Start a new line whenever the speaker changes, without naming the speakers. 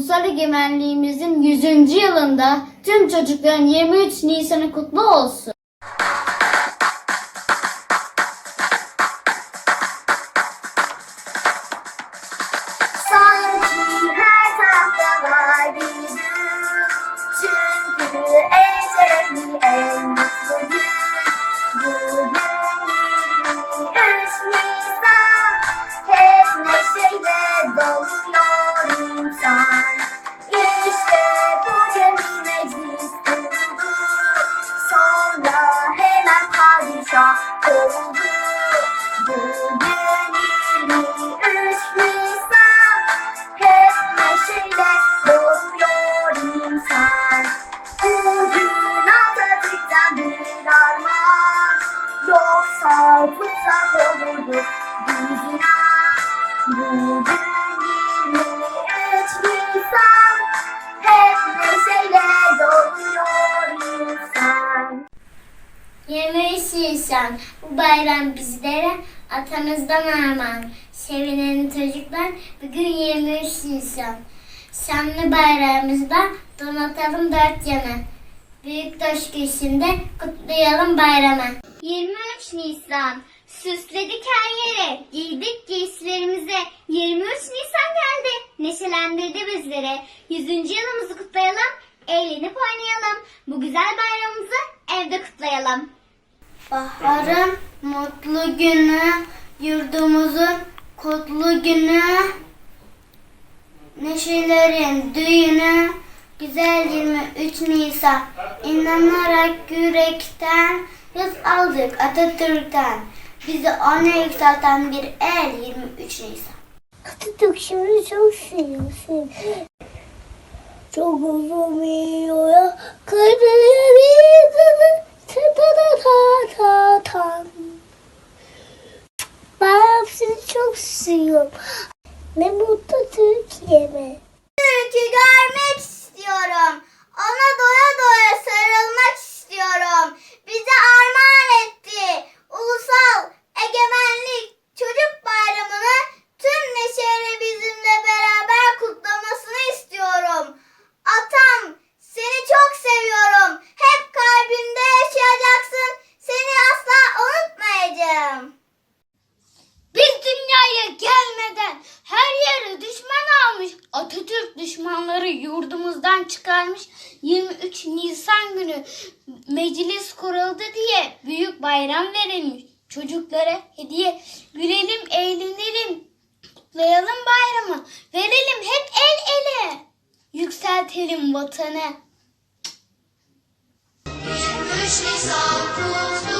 Ulusal Egemenliğimizin 100. yılında tüm çocukların 23 Nisan'ı kutlu olsun.
Thank you. 23 Nisan
bu bayram bizlere atamızdan armağan. Sevinen çocuklar bugün 23 Nisan. Şanlı bayrağımızda donatalım dört yanı. Büyüktaş köşkünde kutlayalım bayramı. 23 Nisan süsledik her yere, giydik giysilerimize. 23 Nisan geldi, neşelendirdi bizleri. 100. yılımızı kutlayalım, eğlenip oynayalım. Bu güzel bayramımızı evde kutlayalım. Baharın mutlu günü, yurdumuzun kutlu günü, neşelerin düğünü, güzel 23 Nisan. İnanarak yürekten yaz aldık Atatürk'ten. Bizi ona yükselten bir el 23 Nisan.
Atatürk şimdi çok seviyor. Çok uzun bir yola kaybederim. Çok seviyorum. Ne mutlu Türkiye'me.
yurdumuzdan çıkarmış 23 Nisan günü meclis kuruldu diye büyük bayram verilmiş. Çocuklara hediye gülelim, eğlenelim, kutlayalım bayramı, verelim hep el ele, yükseltelim vatanı. 23 Nisan kutlu